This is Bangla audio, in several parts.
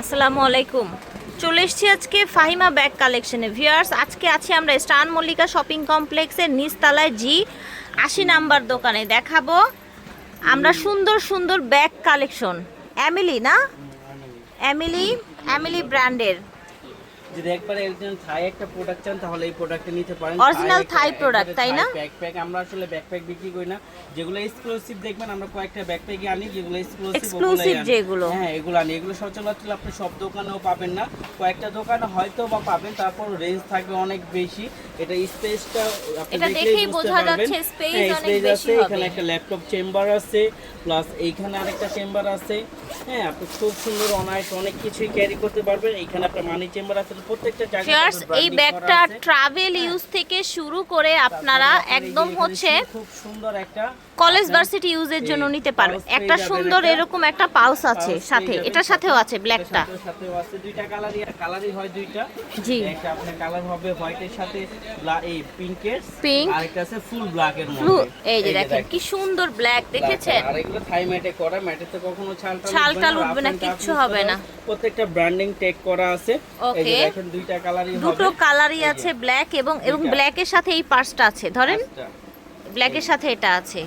আসসালামু আলাইকুম। চলে এসেছি আজকে ফাহিমা ব্যাগ কালেকশনে ভিউয়ার্স আজকে আছি আমরা স্টান মল্লিকা শপিং কমপ্লেক্সের নিচতলায় জি আশি নাম্বার দোকানে। দেখাবো আমরা সুন্দর সুন্দর ব্যাগ কালেকশন অ্যামিলি না? অ্যামিলি অ্যামিলি ব্র্যান্ডের যদি একবার একজন থাই একটা প্রোডাক্ট চান তাহলে এই প্রোডাক্টটা নিতে পারেন Original Thai product, তাই না? ব্যাকপ্যাক আমরা আসলে ব্যাকপ্যাক বিক্রি করি না যেগুলো এক্সক্লুসিভ দেখবেন আমরা কয়েকটা ব্যাকপ্যাকই আনি যেগুলো এক্সক্লুসিভ যেগুলো। হ্যাঁ এগুলো আনি এগুলো সচরাচর আপনি সব দোকানেও পাবেন না কয়েকটা দোকানে হয়তো বা পাবেন তারপর রেঞ্জ থাকবে অনেক বেশি এটা স্পেসটা এটা দেখেই বোঝা। যাচ্ছে space হ্যাঁ, অনেক বেশি হবে। এখানে একটা ল্যাপটপ চেম্বার আছে প্লাস এইখানে আরেকটা চেম্বার আছে হ্যাঁ আপনি খুব সুন্দর অনায়াস অনেক কিছুই ক্যারি করতে পারবেন এইখানে আপনার মানি চেম্বার আছে এই ব্যাগটা। ট্রাভেল ইউজ থেকে শুরু করে আপনারা একদম হচ্ছে খুব সুন্দর একটা কলেজ ভার্সিটি ইউজের জন্য নিতে পারবেন একটা সুন্দর এরকম একটা পাউস আছে সাথে। এটার সাথেও আছে ব্ল্যাকটা। এটার সাথেও আছে। দুইটা কালারই কালারই হয় দুইটা। জি। একটা আপনার কালার হবে হোয়াইটের সাথে এই পিঙ্কের Pink। আরেকটা আছে ফুল ব্ল্যাকের ব্লু মধ্যে। এই যে দেখেন কি সুন্দর ব্ল্যাক দেখেছেন? আর এগুলো থাই ম্যাটে করা। ম্যাটেতে কখনো ছাল ছাল টাল উঠবে না, কিচ্ছু হবে না। প্রত্যেকটা ব্র্যান্ডিং টেক করা আছে। এই যে দুইটা কালারই দুটো কালারই আছে ব্ল্যাক এবং এবং। ব্ল্যাকের সাথে এই পার্সটা আছে। ধরেন ব্ল্যাকের সাথে এটা আছে।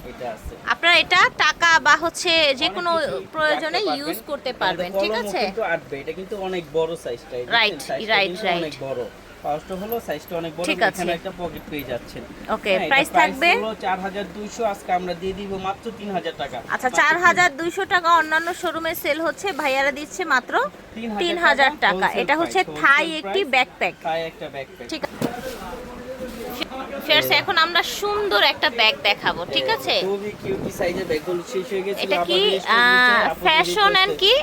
আপনারা এটা টাকা বা হচ্ছে যে কোনো প্রয়োজনে ইউজ করতে পারবেন ঠিক আছে? কিন্তু আটবে এটা কিন্তু অনেক বড় সাইজটা রাইট রাইট রাইট অনেক বড়। ফার্স্ট হলো সাইজটা অনেক বড় এখানে একটা পকেট পেয়ে যাচ্ছেন। ওকে হ্যাঁ, প্রাইস থাকবে? 4200 আজকে আমরা দিয়ে দিব মাত্র 3000 টাকা। আচ্ছা মাত্র চার হাজার দুইশো টাকা অন্যান্য শোরুমে সেল হচ্ছে ভাইয়ারা দিচ্ছে মাত্র 3000 তিন হাজার টাকা। এটা হচ্ছে থাই একটি ব্যাকপ্যাক থাই একটা ব্যাকপ্যাক ঠিক আছে Friends, এখন আমরা সুন্দর একটা ব্যাগ দেখাবো ঠিক আছে? খুবই কিউটি সাইজের ব্যাগগুলো শেষ হয়ে গেছে এটা কি ফ্যাশন এন্ড কি?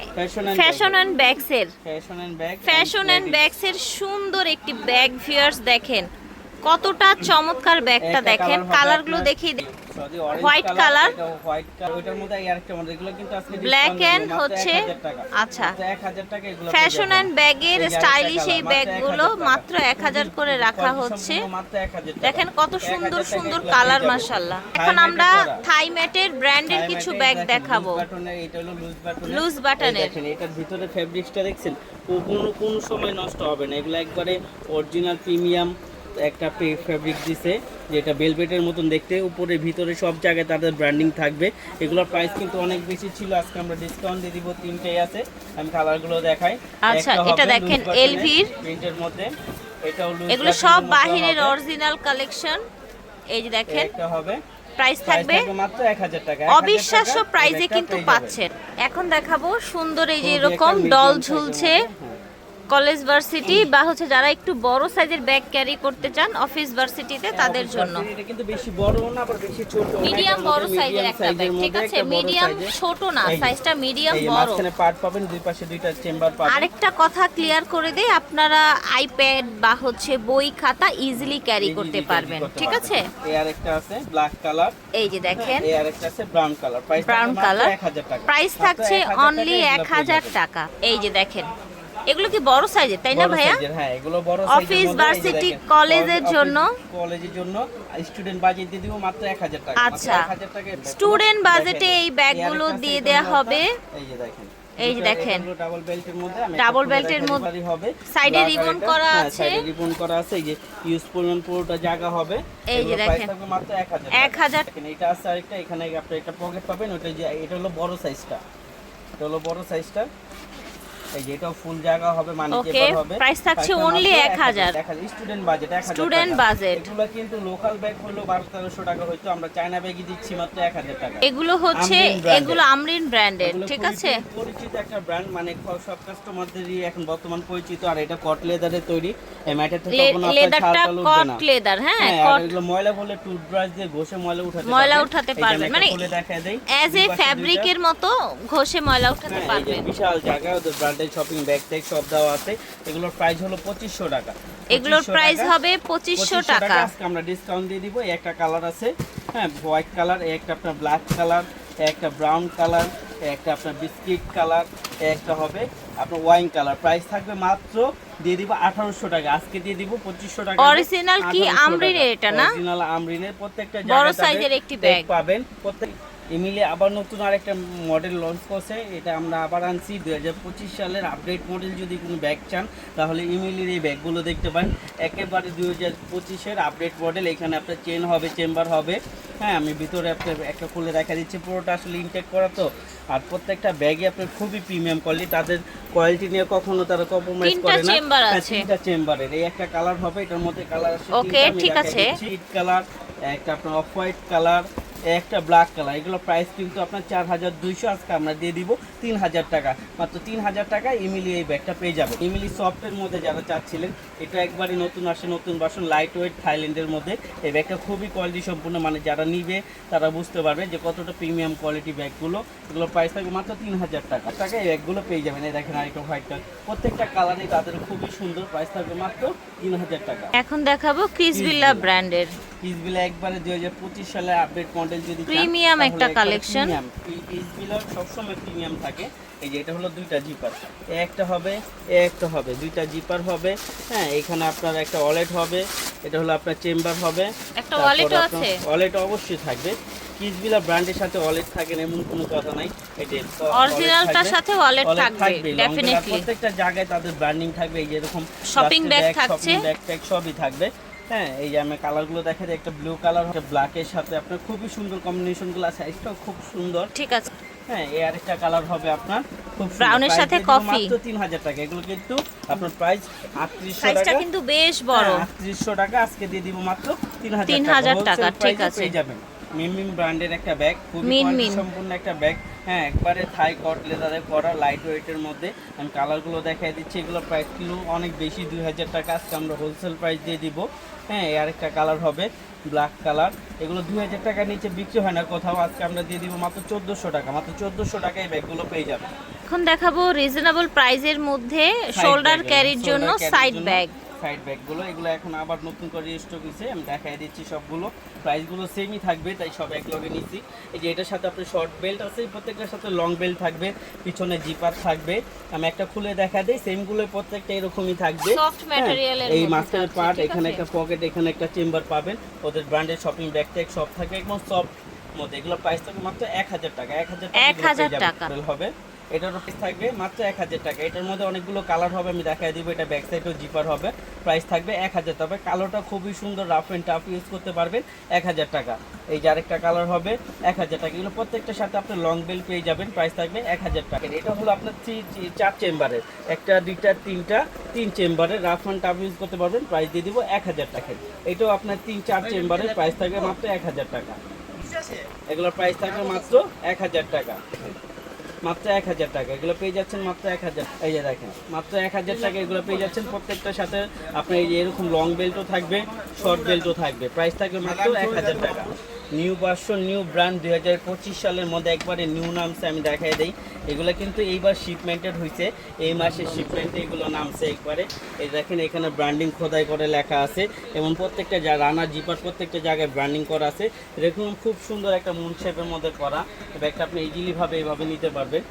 ফ্যাশন এন্ড ব্যাগস এর। Fashion and bag fashion and bags এর সুন্দর একটি ব্যাগ ফিয়ার্স দেখেন। কতটা চমৎকার ব্যাগটা দেখেন। কালারগুলো দেখিয়ে হোয়াইট কালার ওইটার মধ্যে এই আরেকটা মডেল এগুলো কিন্তু আজকে Black discount মাত্র হচ্ছে আচ্ছা। 1000 টাকা এগুলো ফ্যাশন এন্ড ব্যাগের স্টাইলিশ এই ব্যাগগুলো মাত্র এক হাজার করে রাখা হচ্ছে। 1000। দেখেন কত সুন্দর সুন্দর কালার Thai এখন আমরা। থাই ম্যাটের ব্র্যান্ডের কিছু ব্যাগ দেখাবো। এটা হলো এর। দেখেন, এটার ভিতরে ফেব্রিক্সটা দেখছেন? কোনো কোনো সময় নষ্ট হবে না। এগুলো একবারে অরিজিনাল প্রিমিয়াম একটা ফেব্রিক দিছে যেটা বেলভেটের মতন দেখতে। উপরে ভিতরে সব জায়গায় তাদের ব্র্যান্ডিং থাকবে। এগুলোর প্রাইস কিন্তু অনেক বেশি ছিল। আজকে আমরা ডিসকাউন্ট দিয়ে দিব। তিনটেই আছে। আমি কালারগুলো দেখাই। আচ্ছা, এটা দেখেন এর, প্রিন্টের মধ্যে। এটাও এগুলো সব বাহিরের অরিজিনাল কালেকশন এই যে দেখেন একটা হবে। প্রাইস প্রাইস থাকবে মাত্র 1000 টাকা। অবিশ্বাস্য টাকা, প্রাইজে কিন্তু পাচ্ছেন। এখন দেখাবো সুন্দর এই যে এরকম ডল ঝুলছে। কলেজ ভার্সিটি বা হচ্ছে যারা একটু বড় সাইজের ব্যাগ ক্যারি করতে চান অফিস ভার্সিটিতে তাদের জন্য। এটা কিন্তু বেশি বড় না আবার বেশি ছোট। মিডিয়াম বড় সাইজের একটা ব্যাগ ঠিক আছে? মিডিয়াম ছোট না সাইজটা মিডিয়াম বড়। মাঝখানে পার্ট পাবেন দুই পাশে দুইটা চেম্বার পাবেন। আরেকটা কথা ক্লিয়ার করে দেই আপনারা আইপ্যাড বা হচ্ছে বই খাতা ইজিলি ক্যারি করতে পারবেন ঠিক আছে? এই আরেকটা আছে ব্ল্যাক কালার এই যে দেখেন। এই আরেকটা আছে brown colour price brown colour 1000 টাকা। প্রাইস থাকছে অনলি এগুলো এক পেয়ে হাজার যাবেন। টাকা। এই যে দেখেন। এগুলো কি বড় সাইজের তাই না ভাইয়া হ্যাঁ এগুলো বড় অফিস, ভার্সিটি, কলেজের জন্য? কলেজের জন্য স্টুডেন্ট বাজেট দিয়ে দিব মাত্র 1000 টাকা আচ্ছা। 1000 টাকায় ব্যাগ। স্টুডেন্ট বাজেটে এই ব্যাগগুলো দিয়ে দেয়া হবে এই যে দেখেন এই যে দেখেন। ডাবল বেল্টের মধ্যে belt এর মধ্যে- হবে সাইডে আরেকটা- করা হ্যাঁ, আছে। এ ribbon করা আছে এই যে ইউজ পরিমাণ পুরোটা জায়গা হবে এই যে দেখেন। মাত্র 1000 1000 দেখেন এটা আছে আরেকটা এখানে আপনি একটা পকেট পাবেন ওটা যে এটা হলো বড় সাইজটা এটা হলো বড় সাইজটা এই যে এটাও ফুল জায়গা হবে মানে হবে। price থাকছে only 1000 student budget 1000 Student budget। এগুলো কিন্তু লোকাল ব্যাগ হলো 12 1300 টাকা হয়তো আমরা চায়না ব্যাগই দিচ্ছি মাত্র 1000 টাকা। এগুলো হচ্ছে এগুলো আমরিন ব্র্যান্ডের ঠিক আছে? পরিচিত একটা ব্র্যান্ড মানে সব কাস্টমারদেরই এখন বর্তমান পরিচিত আর এটা কট লেদারের তৈরি। এই ম্যাটের থেকে কোনো লেদারটা কট লেদার হ্যাঁ হ্যাঁ কট এগুলো ময়লা বলে টুথব্রাশ দিয়ে ঘষে ময়লা উঠাতে ময়লা উঠাতে পারবেন। আমি মানে অ্যাজ এ ফ্যাব্রিকের মতো ঘষে ময়লা উঠাতে হ্যাঁ, পারবেন বিশাল জায়গা ওদের ব্র্যান্ডেড শপিং ব্যাগ ট্যাগ সব দেওয়া আছে। এগুলোর প্রাইস হলো পঁচিশশো টাকা। এগুলোর প্রাইস হবে পঁচিশশো 2500 টাকা। আজকে আমরা ডিসকাউন্ট দিয়ে দিব। একটা কালার আছে হ্যাঁ হোয়াইট কালার একটা আপনার ব্ল্যাক কালার একটা ব্রাউন কালার একটা আপনার বিস্কিট কালার একটা হবে আপনার ওয়াইন কালার প্রাইস থাকবে মাত্র দিয়ে দিব আঠারোশো টাকা। আজকে দিয়ে দিব পঁচিশশো টাকা। Original কি আমরিনের এটা না? অরিজিনাল আমরিনের প্রত্যেকটা বড় সাইজের একটি ব্যাগ। পাবেন। প্রত্যেক এমিলি আবার নতুন আরেকটা মডেল লঞ্চ করছে। এটা আমরা আবার আনছি। দুই হাজার পঁচিশ সালের আপডেট মডেল যদি কোনো ব্যাগ চান তাহলে ইমিলির এই ব্যাগগুলো দেখতে পান একেবারে দু হাজার পঁচিশের আপডেট মডেল এখানে আপনার চেন হবে চেম্বার হবে। হ্যাঁ আমি ভিতরে আপনার একটা খুলে দেখা দিচ্ছি। পুরোটা আসলে ইনটেক করা তো। আর প্রত্যেকটা ব্যাগে আপনার খুবই প্রিমিয়াম কোয়ালিটি তাদের কোয়ালিটি নিয়ে কখনো তারা কম্প্রোমাইজ করে না। chamber হ্যাঁ, তিনটা চেম্বারের এই একটা কালার হবে এটার মধ্যে কালার আছে ঠিক আছে। কালার একটা আপনার অফ হোয়াইট কালার একটা ব্ল্যাক কালার এগুলো প্রাইস কিন্তু আপনার চার হাজার দুইশো আজকে আমরা দিয়ে দিব তিন হাজার টাকা। মাত্র তিন হাজার টাকা ইমিলি এই ব্যাগটা পেয়ে যাবে। ইমিলি সফটের মধ্যে যারা চাচ্ছিলেন এটা একবারই নতুন আসে নতুন বাসন লাইট ওয়েট থাইল্যান্ডের মধ্যে। এই ব্যাগটা খুবই কোয়ালিটি সম্পূর্ণ মানে যারা নিবে তারা বুঝতে পারবে যে কতটা প্রিমিয়াম কোয়ালিটি ব্যাগগুলো এগুলো প্রাইস থাকবে মাত্র তিন হাজার টাকা। টাকা এই ব্যাগগুলো পেয়ে যাবেন। এই দেখেন আরেকটা হোয়াইট কালার প্রত্যেকটা কালারই তাদের খুবই সুন্দর। প্রাইস থাকবে মাত্র তিন হাজার টাকা। এখন দেখাবো ক্রিসবিল্লা ব্র্যান্ডের পিসবিলা একবারে দুই হাজার পঁচিশ সালে আপডেট মডেল যদি তাহলে একটা একবারে collection। premium। পি- পিসবিলা সবসময় প্রিমিয়াম থাকে এই যে এটা হলো দুইটা জিপার একটা হবে একটা হবে দুইটা জিপার হবে হ্যাঁ এখানে আপনার একটা ওয়ালেট হবে এটা হলো আপনার চেম্বার হবে একটা wallet ও আছে? ওয়ালেট অবশ্যই থাকবে কিসবিলা ব্র্যান্ডের সাথে ওয়ালেট থাকে না এমন কোনো কথা নাই এটা অরিজিনালটার সাথে wallet থাকবে, definitely। প্রত্যেকটা জায়গায় তাদের ব্র্যান্ডিং থাকবে এই যে এরকম Shopping plastic থাকছে। shopping ব্যাগ সবই থাকবে হ্যাঁ এই যে আমি কালারগুলো দেখা যায় একটা ব্লু কালার হচ্ছে ব্ল্যাকের সাথে আপনার খুবই সুন্দর কম্বিনেশনগুলো সাইজটাও খুব সুন্দর। ঠিক আছে। হ্যাঁ এই আরেকটা কালার হবে আপনার খুব এর সাথে কফি মাত্র তিন হাজার টাকা। এগুলো কিন্তু আপনার প্রাইস আটত্রিশশো সাইজটা টাকা। কিন্তু বেশ বড়। আটত্রিশশো টাকা আজকে দিয়ে দিব মাত্র তিন হাজার 3000 টাকা, ঠিক আছে। পেয়ে যাবেন। মিনমিন ব্র্যান্ডের একটা ব্যাগ খুবই। সম্পূর্ণ একটা ব্যাগ। হ্যাঁ একবারে থাই কট লেদারে করা লাইট ওয়েটের মধ্যে। আমি কালারগুলো দেখাই দিচ্ছি এগুলো প্রাইস কিলো অনেক বেশি দুই হাজার টাকা। আজকে আমরা হোলসেল প্রাইস দিয়ে দিব। হ্যাঁ এই আরেকটা কালার হবে ব্ল্যাক কালার এগুলো দুই হাজার টাকার নিচে বিক্রি হয় না কোথাও। আজকে আমরা দিয়ে দিব মাত্র চোদ্দোশো টাকা। মাত্র চোদ্দোশো টাকায় ব্যাগগুলো পেয়ে যাবেন। এখন দেখাবো রিজনেবল প্রাইজের মধ্যে শোল্ডার ক্যারির জন্য সাইড ব্যাগ সাইড ব্যাগগুলো এগুলো এখন আবার নতুন করে স্টক হয়েছে আমি দেখাই দিচ্ছি সবগুলো। প্রাইসগুলো সেমই থাকবে তাই সব এক লগে নিচ্ছি এই যে এটার সাথে আপনার শর্ট বেল্ট আছে প্রত্যেকটার সাথে লং বেল্ট থাকবে পিছনে জিপার থাকবে। আমি একটা খুলে দেখা দিই সেমগুলো প্রত্যেকটা এরকমই থাকবে। হ্যাঁ, এই থাকছে, পার্ট এখানে একটা পকেট এখানে একটা চেম্বার পাবেন। ওদের ব্র্যান্ডের শপিং ব্যাগ ট্যাগ সব থাকে একদম সফট মধ্যে। এগুলো প্রাইস থাকবে মাত্র এক হাজার টাকা। এক হাজার টাকা 1000 এগুলো পেয়ে টাকা। যাবেন। হবে। এটারও প্রাইস থাকবে মাত্র এক হাজার টাকা। এটার মধ্যে অনেকগুলো কালার হবে আমি দেখাই দিব। এটা ব্যাক সাইডেও জিপার হবে। প্রাইস থাকবে এক হাজার। তবে কালোটা খুবই সুন্দর রাফ অ্যান্ড টাফ ইউজ করতে পারবেন এক হাজার টাকা। এই যে আরেকটা কালার হবে এক হাজার টাকা। এগুলো প্রত্যেকটার সাথে আপনি লং বেল পেয়ে যাবেন। প্রাইস থাকবে এক হাজার টাকা। এটা হলো আপনার থ্রি চার চেম্বারের একটা দুইটা তিনটা তিন চেম্বারের রাফ অ্যান্ড টাফ ইউজ করতে পারবেন। প্রাইস দিয়ে দিব এক হাজার টাকা। এটাও আপনার তিন চার চেম্বারের প্রাইস থাকবে মাত্র এক হাজার টাকা। এগুলোর প্রাইস থাকবে মাত্র এক হাজার টাকা। মাত্র এক হাজার টাকা, এগুলো পেয়ে যাচ্ছেন মাত্র এক হাজার। এই যে দেখেন, মাত্র এক হাজার টাকা এগুলো পেয়ে যাচ্ছেন প্রত্যেকটার সাথে। আপনার এই যে এরকম লং বেল্টও থাকবে শর্ট বেল্টও থাকবে। প্রাইস থাকবে মাত্র এক হাজার টাকা। নিউ ভার্সন নিউ ব্র্যান্ড দুই পঁচিশ সালের মধ্যে একবারে নিউ নামছে, আমি দেখাই দিই। এগুলো কিন্তু এইবার শিপমেন্টেড হয়েছে এই মাসে শিপমেন্টে এগুলো নামছে একবারে। এই দেখেন এখানে ব্র্যান্ডিং খোদাই করে লেখা আছে এবং প্রত্যেকটা যা রানার জিপার প্রত্যেকটা জায়গায় ব্র্যান্ডিং করা আছে। এরকম খুব সুন্দর একটা মুন শেপের মধ্যে করা। ব্যাগটা আপনি ইজিলি ভাবে এইভাবে নিতে পারবেন।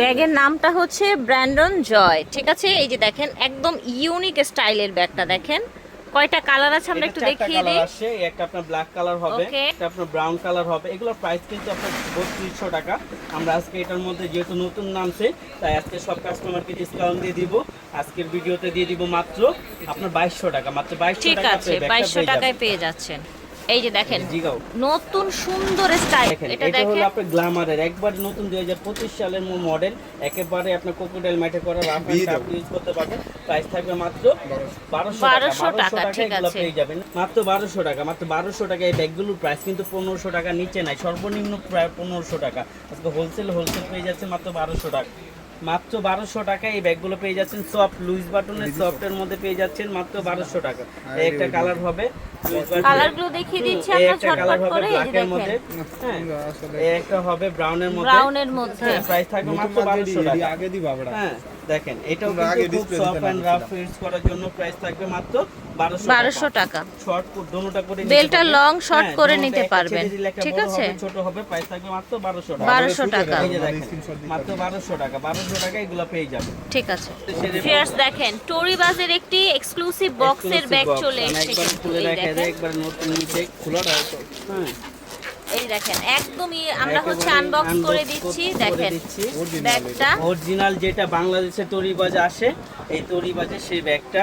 ব্যাগের নামটা হচ্ছে ব্র্যান্ডন জয় ঠিক আছে? এই যে দেখেন, একদম ইউনিক স্টাইলের ব্যাগটা দেখেন। কয়টা কালার আছে আমরা একটু দেখিয়ে দিই। আছে একটা আপনার ব্ল্যাক কালার হবে একটা আপনার ব্রাউন কালার হবে। এগুলোর প্রাইস কিন্তু আপনার বত্রিশশো টাকা। আমরা আজকে এটার মধ্যে যেহেতু নতুন নামছে তাই আজকে সব কাস্টমারকে ডিসকাউন্ট দিয়ে দিব। আজকের ভিডিওতে দিয়ে দিব মাত্র আপনার 2200 টাকা মাত্র 2200 টাকা ঠিক আছে 2200 টাকায় পেয়ে যাচ্ছেন। এই যে দেখেন নতুন সুন্দর স্টাইল দেখেন এটা এটা হলো আপনার গ্ল্যামারের একবার নতুন দুই হাজার পঁচিশ সালের মডেল একেবারে আপনার কোকোডেল ম্যাটে করা রাফ টাফ ইউজ করতে পারবেন। প্রাইস থাকবে মাত্র বারোশো টাকা। 1200 টাকা, ঠিক আছে। পেয়ে যাবেন। মাত্র বারোশো টাকা মাত্র বারোশো টাকা এই ব্যাগগুলোর প্রাইস কিন্তু পনেরোশো টাকা নিচে নাই। সর্বনিম্ন প্রায় পনেরোশো টাকা। আজকে হোলসেল হোলসেল পেয়ে যাচ্ছে মাত্র বারোশো টাকা। মাত্র বারোশো টাকা এই ব্যাগগুলো পেয়ে যাচ্ছেন। সফট লুইস বাটনের সফটের মধ্যে পেয়ে যাচ্ছেন মাত্র বারোশো টাকা। একটা কালার হবে কালারগুলো দেখিয়ে দিচ্ছি আমরা একটা কালার হবে করে এই যে ব্ল্যাকের মধ্যে। দেখেন হ্যাঁ একটা হবে ব্রাউনের মধ্যে। ব্রাউনের মধ্যে। প্রাইস থাকবে মাত্র বারোশো টাকা। আগে দিবা আমরা। হ্যাঁ দেখেন এটাও কিন্তু খুব সফট না রাফ ইউজ করার জন্য প্রাইস থাকবে মাত্র বারোশো বারোশো টাকা। শর্ট দোনোটা করে নিতে বেলটা পারবেন। short হ্যাঁ, করে নিতে পারবেন। দিলে একটা ঠিক আছে? ছোট হবে প্রাইস থাকবে মাত্র বারোশো টাকা। বারোশো টাকা। দেখেন মাত্র বারোশো টাকা বারোশো টাকা এগুলো পেয়ে যাবেন। ঠিক আছে। ফিয়ার্স দেখেন টোরিবাজের একটি এক্সক্লুসিভ বক্সের ব্যাগ চলে এসেছে। একবার খুলে এই দেখেন। যায় একবার নতুন নিচে খোলাটা হ্যাঁ। এই দেখেন একদমই আমরা হচ্ছে আনবক্স করে দিচ্ছি। দেখেন ব্যাগটা অরিজিনাল যেটা বাংলাদেশে তরিবাজে আসে এই তরিবাজে সেই ব্যাগটা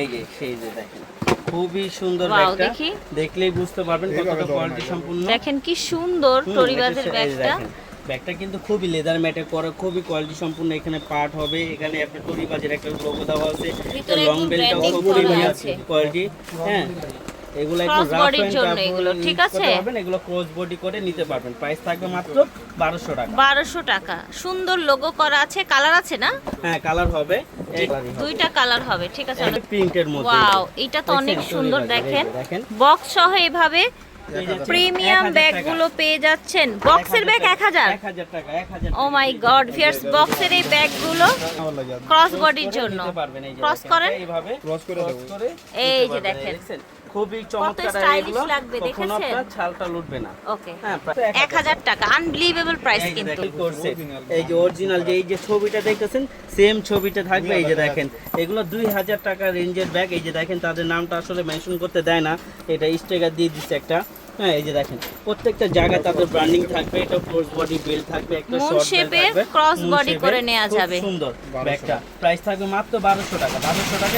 এই যে সেই যে দেখেন। খুবই সুন্দর ব্যাগটা। দেখি। দেখলেই বুঝতে পারবেন কতটা কোয়ালিটি সম্পূর্ণ। দেখেন কি সুন্দর টরিবাজের ব্যাগটা। ব্যাগটা কিন্তু খুবই লেদার ম্যাটে করে খুবই কোয়ালিটি সম্পূর্ণ এখানে পার্ট হবে। এখানে আপনার টরিবাজের একটা লোগো দেওয়া আছে। ভিতরে লং বেলটাও খুবই আছে। কোয়ালিটি হ্যাঁ। এগুলো একটু Cross রাফ body র এন্ড জন্য এগুলো, ঠিক আছে? এগুলো ক্রস বডি করে নিতে পারবেন। প্রাইস থাকবে মাত্র বারোশো টাকা। সুন্দর লোগো করা আছে। কালার আছে না? হ্যাঁ কালার হবে। দুইটা কালার হবে ঠিক আছে। প্রিন্টের মধ্যে। ওয়াও এটা তো অনেক সুন্দর দেখেন। বক্স সহ এভাবে প্রিমিয়াম 1000 ব্যাগগুলো পেয়ে যাচ্ছেন। বক্সের ব্যাগ এক হাজার ও মাই গড ফিয়ার্স বক্সের এই ব্যাগগুলো ক্রস বডির জন্য। ক্রস করেন। এইভাবে ক্রস করে করে এই যে দেখেন। খুবই চমৎকার এগুলো, লাগবে, দেখেছেন? আপনার ছালটা লুটবে না। ওকে হ্যাঁ প্রায় এক হাজার টাকা আনবিলিভেবল প্রাইস কিন্তু। করছে। এই যে অরিজিনাল যে এই যে ছবিটা দেখতেছেন সেম ছবিটা থাকবে এই যে দেখেন। এগুলো দুই হাজার টাকা রেঞ্জের ব্যাগ এই যে দেখেন তাদের নামটা আসলে মেনশন করতে দেয় না। এটা স্টিকার দিয়ে দিচ্ছে একটা। হ্যাঁ এই যে দেখেন প্রত্যেকটা জায়গায় তাদের ব্র্যান্ডিং থাকবে এটা ক্রস বডি বেল থাকবে একটা শর্ট থাকবে। cross Moon করে নেওয়া যাবে। সুন্দর ব্যাগটা। প্রাইস থাকবে মাত্র 1200 টাকা। 1200 টাকা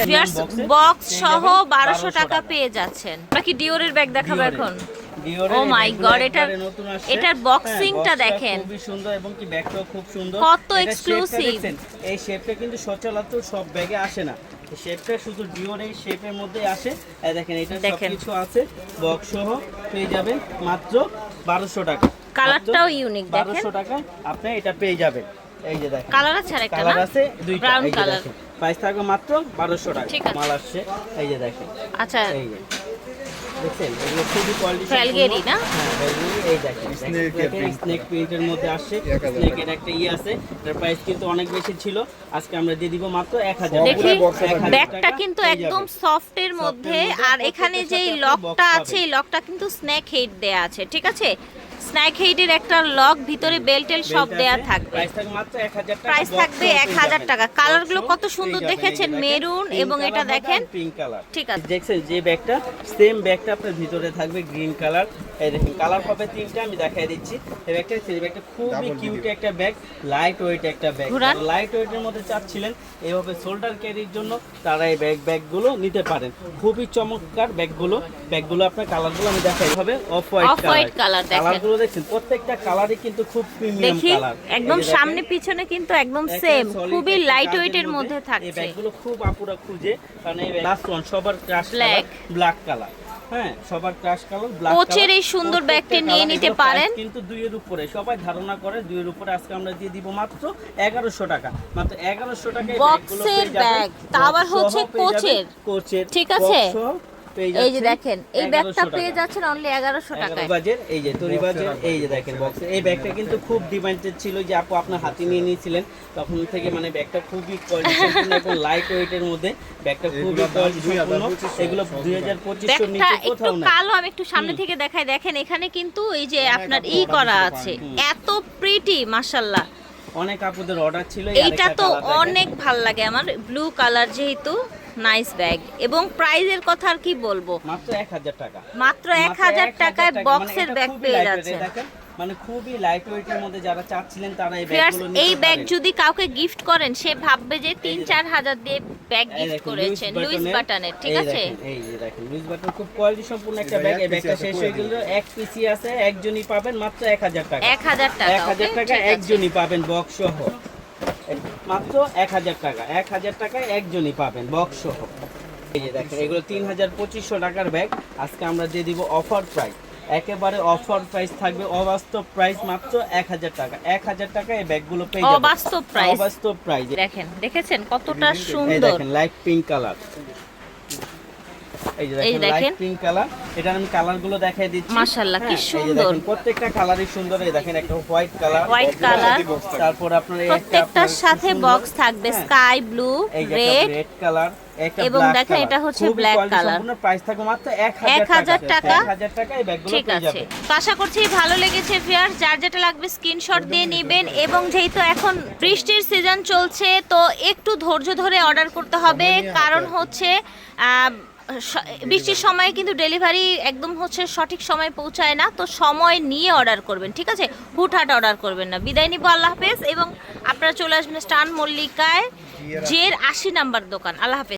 বক্স সহ বারোশো টাকা পেয়ে যাচ্ছেন। আমরা কি ডিওরের ব্যাগ দেখাবো এখন? Oh my God, এটার- এটার দেখেন। হ্যাঁ, খুবই সুন্দর এবং কি ব্যাগটাও খুব সুন্দর। কত shape-টা এই শেপটা কিন্তু সচরাচর সব ব্যাগে আসে না। শেপটা শুধু ডিওর এই শেপের মধ্যে আসে। এই দেখেন এটা দেখেন। সবকিছু আছে। বক্স সহ পেয়ে যাবেন মাত্র 1200 টাকা। কালারটাও ইউনিক দেখেন। 1200 টাকা আপনি এটা পেয়ে যাবেন। এই যে দেখেন। কালার আছে আর একটা না? কালার আছে দুইটা। এই যে প্রাইস থাকবে মাত্র 1200 টাকা। মাল আসছে। এই যে দেখেন। আচ্ছা। এই যে। দেখছেন? এগুলো খুবই কোয়ালিটি Valgeri না? হ্যাঁ Valgeri, এই দেখেন স্নেক প্রিন্টের মধ্যে আসছে। স্নেকের একটা ইয়ে আছে প্রাইস কিন্তু অনেক বেশি ছিল। আজকে আমরা দিয়ে দিব মাত্র 1000 দেখি টাকা। 1000 ব্যাগটা কিন্তু একদম মধ্যে আর এখানে যে যেই লকটা আছে এই লকটা কিন্তু স্নেক হেড দেয়া আছে ঠিক আছে? স্ন্যাক হেডের একটা লক ভিতরে বেল্টেল সব দেয়া থাকবে। প্রাইস থাকবে মাত্র 1000 টাকা প্রাইস box থাকবে সহ পেয়ে এক হাজার টাকা। Box কালারগুলো সহ কত সুন্দর দেখেছেন মেরুন এবং এটা দেখেন। pink color। ঠিক আছে। দেখছেন যে ব্যাগটা সেম ব্যাগটা আপনার ভিতরে থাকবে গ্রিন কালার এই দেখেন কালার হবে তিনটা আমি দেখাই দিচ্ছি। এই ব্যাগটা এই ব্যাগটা খুবই কিউট একটা ব্যাগ লাইট ওয়েট একটা ব্যাগ। লাইট ওয়েটের মধ্যে চাচ্ছিলেন এইভাবে শোল্ডার ক্যারির জন্য তারা এই ব্যাগ ব্যাগগুলো নিতে পারেন। খুবই চমৎকার ব্যাগগুলো ব্যাগগুলো আপনার কালারগুলো আমি দেখাই হবে অফ হোয়াইট দেখেন। কালারগুলো দেখছেন প্রত্যেকটা কালারই কিন্তু খুব প্রিমিয়াম কালার একদম সামনে পিছনে কিন্তু একদম সেম খুবই লাইট ওয়েটের মধ্যে এই ব্যাগগুলো খুব আপুরা খুঁজে কারণ এই লাস্ট ওয়ান সবার ক্রাশ. ব্ল্যাক কালার হ্যাঁ সবার ক্রাশ কালার ব্ল্যাক কোচের এই সুন্দর ব্যাগটি নিয়ে নিতে পারেন। কিন্তু দুইয়ের উপরে সবাই ধারণা করে দুইয়ের উপরে আজকে আমরা দিয়ে দিব মাত্র এগারোশো টাকা। মাত্র এগারোশো টাকা Box-এর তা আবার হচ্ছে কোচের। কোচের ঠিক আছে? এই যে দেখেন এই ব্যাগটা পেয়ে যাচ্ছেন অনলি এগারোশো টাকায়। বাজের এই যে তরি বাজের এই যে দেখেন বক্সে এই ব্যাগটা কিন্তু খুব ডিমান্ডেড ছিল যে আপু আপনার হাতে নিয়ে নিয়েছিলেন। তখন থেকে মানে ব্যাগটা খুবই কোয়ালিটি এবং লাইট ওয়েটের মধ্যে ব্যাগটা খুবই এগুলো দুই হাজার পঁচিশশো নিচে একটু কোথাও নাই। কালো আমি একটু সামনে থেকে দেখাই। দেখেন এখানে কিন্তু এই যে আপনার ই করা আছে। এত প্রিটি মাশাল্লাহ অনেক আপুদের অর্ডার ছিল এই এইটা তো অনেক ভালো লাগে আমার ব্লু কালার যেহেতু। Nice bag. এবং প্রাইজের কথা আর কি বলব? মাত্র এক হাজার টাকা। মাত্র এক হাজার 1000 টাকায় মানে বক্সের ব্যাগ পেয়ে যাচ্ছে এই মানে খুবই লাইট ওয়েটের মধ্যে যারা চাচ্ছিলেন তারা এই ব্যাগগুলো নিতে এই ব্যাগ যদি কাউকে গিফট করেন সে ভাববে যে তিন চার হাজার দিয়ে ব্যাগ গিফট করেছেন লুইস বাটনের- ঠিক আছে? এই যে দেখেন লুইস বাটন খুব কোয়ালিটি সম্পূর্ণ একটা ব্যাগ এই ব্যাগটা শেষ হয়ে গেল এক পিসি আছে একজনই পাবেন মাত্র এক হাজার টাকা। এক হাজার টাকা এক হাজার okay? টাকা একজনই পাবেন বক্স সহ। মাত্র এক হাজার টাকা। এক হাজার টাকায় একজনই পাবেন বক্স সহ এই যে দেখেন এগুলো তিন হাজার পঁচিশশো টাকার ব্যাগ। আজকে আমরা দিয়ে দিব অফার প্রাইস। একেবারে অফার প্রাইস থাকবে অবাস্তব প্রাইস মাত্র এক হাজার টাকা। এক হাজার টাকা এই ব্যাগগুলো পেয়ে যাবেন। অবাস্তব প্রাইস। অবাস্তব প্রাইস। দেখেন দেখেছেন কতটা এই সুন্দর। দেখেন লাইট পিঙ্ক কালার এই যে দেখেন দেখেন। লাইট পিঙ্ক কালার এটা আমি কালারগুলো দেখাই দিচ্ছি। মাশাআল্লাহ, কি হ্যাঁ, এই যে সুন্দর। প্রত্যেকটা কালারই সুন্দর। এই দেখেন একটা হোয়াইট কালার হোয়াইট কালার তারপর আপনার প্রত্যেকটার সাথে বক্স থাকবে sky blue red red colour এবং দেখেন এটা হচ্ছে। সম্পূর্ণ প্রাইস থাকবে মাত্র 1000 1000 টাকা। 1000 টাকা। এই ব্যাগগুলো ঠিক আছে। তো আশা করছি ভালো লেগেছে ফিয়ার যার যেটা লাগবে স্ক্রিনশট দিয়ে নেবেন। এবং যেহেতু এখন বৃষ্টির সিজন চলছে তো একটু ধৈর্য ধরে অর্ডার করতে হবে। কারণ হচ্ছে বৃষ্টির সময় কিন্তু ডেলিভারি একদম হচ্ছে সঠিক সময় পৌঁছায় না তো সময় নিয়ে অর্ডার করবেন ঠিক আছে? হুটহাট অর্ডার করবেন না। বিদায় নিব আল্লাহ হাফেজ এবং আপনারা চলে আসবেন স্টান মল্লিকায় জের আশি নাম্বার দোকান। আল্লাহ হাফেজ।